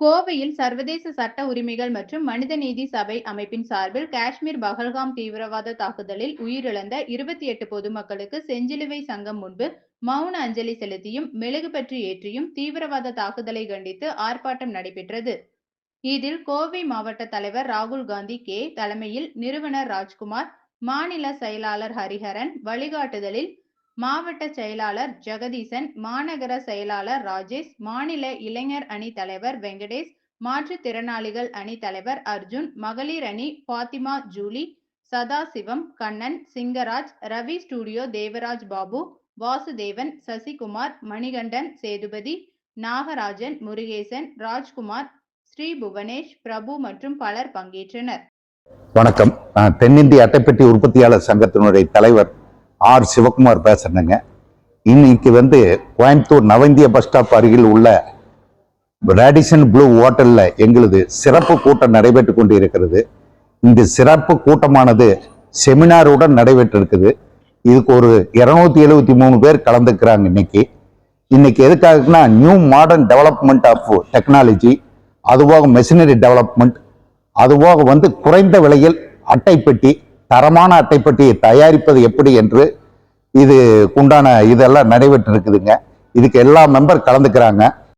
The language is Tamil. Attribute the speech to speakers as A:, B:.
A: கோவையில் சர்வதேச சட்ட உரிமைகள் மற்றும் மனிதநீதி சபை அமைப்பின் சார்பில் காஷ்மீர் பகல்காம் தீவிரவாத தாக்குதலில் உயிரிழந்த இருபத்தி எட்டு பொதுமக்களுக்கு செஞ்சிலுவை சங்கம் முன்பு மௌன அஞ்சலி செலுத்தியும் மெழுகு பற்றி ஏற்றியும் தீவிரவாத தாக்குதலை கண்டித்து ஆர்ப்பாட்டம் நடைபெற்றது. இதில் கோவை மாவட்ட தலைவர் ராகுல் காந்தி கே தலைமையில் நிறுவனர் ராஜ்குமார் மாநில செயலாளர் ஹரிஹரன் வழிகாட்டுதலில் மாவட்ட செயலாளர் ஜெகதீசன் மாநகர செயலாளர் ராஜேஷ் மாநில இளைஞர் அணி தலைவர் வெங்கடேஷ் மாற்றுத்திறனாளிகள் அணி தலைவர் அர்ஜுன் மகளிர் அணி பாத்திமா ஜூலி சதாசிவம் கண்ணன் சிங்கராஜ் ரவி ஸ்டுடியோ தேவராஜ் பாபு வாசுதேவன் சசிகுமார் மணிகண்டன் சேதுபதி நாகராஜன் முருகேசன் ராஜ்குமார் ஸ்ரீ புவனேஷ் பிரபு மற்றும் பலர் பங்கேற்றனர்.
B: வணக்கம். தென்னிந்திய அட்டைப்பெட்டி உற்பத்தியாளர் சங்கத்தினுடைய தலைவர் ஆர் சிவகுமார் பேசுறேங்க இன்னைக்கு வந்து கோயம்புத்தூர் நவந்திய பஸ் ஸ்டாப் அருகில் உள்ள ரேடிசன் ப்ளூ ஹோட்டலில் எங்களது சிறப்பு கூட்டம் நடைபெற்று கொண்டு இருக்கிறது இந்த சிறப்பு கூட்டமானது செமினாருடன் நடைபெற்றிருக்குது. இதுக்கு ஒரு இருநூத்தி எழுபத்தி மூணு பேர் கலந்துக்கிறாங்க இன்னைக்கு. இன்னைக்கு எதுக்காகனா new modern development of technology அதுபோக மெஷினரி டெவலப்மெண்ட் அதுபோக வந்து குறைந்த விலையில் அட்டைப்பெட்டி தரமான அட்டைப்பட்டியை தயாரிப்பது எப்படி என்று இது உண்டான இதெல்லாம் நடைபெற்று இருக்குதுங்க இதுக்கு எல்லா மெம்பர் கலந்துக்கிறாங்க.